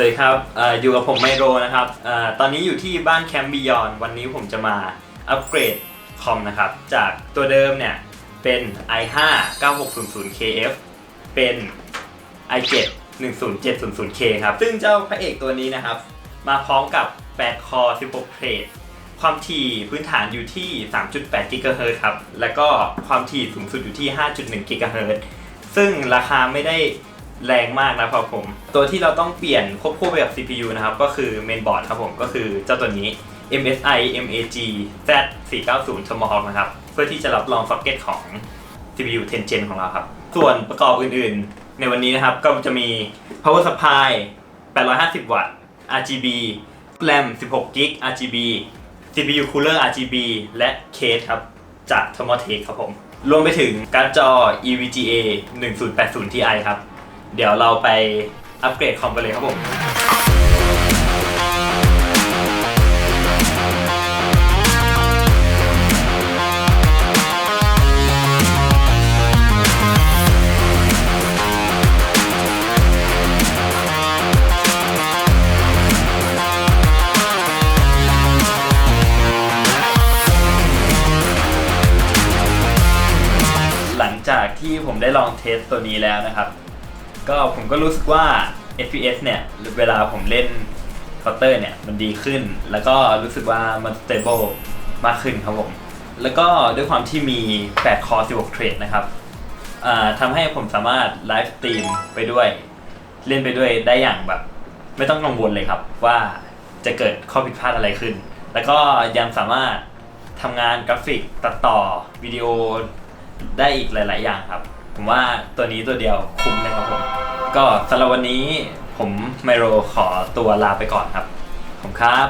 วัสดีครับออยู่กับผมไมโรนะครับอตอนนี้อยู่ที่บ้านแคมป์บิยอนวันนี้ผมจะมาอัปเกรดคอมนะครับ จากตัวเดิมเนี่ย เป็น i5 9600KF เป็น i7 10700K ครับ ซึ่งเจ้าพระเอกตัวนี้นะครับ มาพร้อมกับ8 core 16เทรดความถี่พื้นฐานอยู่ที่ 3.8 GHz ครับ แล้วก็ความถี่สูงสุดอยู่ที่ 5.1 GHz ซึ่งราคาไม่ได้ แรงมากนะครับผม ตัวที่เราต้องเปลี่ยนควบคู่ไปกับ CPU นะครับ ก็คือเมนบอร์ดครับผม ก็คือเจ้าตัวนี้ MSI MAG Z490 Tomahawk นะครับ เพื่อที่จะรับรองซ็อกเก็ตของ CPU 10 Gen ของเราครับ ส่วนประกอบอื่นๆ ในวันนี้นะครับ ก็จะมี power supply 850 วัตต์ RGB RAM 16 g b RGB CPU cooler RGB และเคสครับ จาก t h e r m o t e c h ครับผม รวมไปถึงการ์ดจอ EVGA 1080 Ti ครับ เดี๋ยวเราไปอัปเกรดคอมกันเลยครับผมหลังจากที่ผมได้ลองเทสตัวนี้แล้วนะครับ ก็ผมก็รู้สึกว่า FPS เนี่ยเวลาผมเล่นเคาน์เตอร์เนี่ยมันดีขึ้น แล้วก็รู้สึกว่ามัน stable มากขึ้นครับผม แล้วก็ด้วยความที่มี8 core 16 thread นะครับทำให้ผมสามารถไลฟ์สตรีมไปด้วย เล่นไปด้วยได้อย่างแบบ ไม่ต้องกังวลเลยครับ ว่าจะเกิดข้อผิดพลาดอะไรขึ้น แล้วก็ยังสามารถทำงานกราฟิกตัดต่อวิดีโอได้อีกหลาย ๆ อย่างครับ ผมว่าตัวนี้ตัวเดียวคุ้มเลยครับผม ก็สำหรับวันนี้ผมไมโรขอตัวลาไปก่อนครับ ผมครับ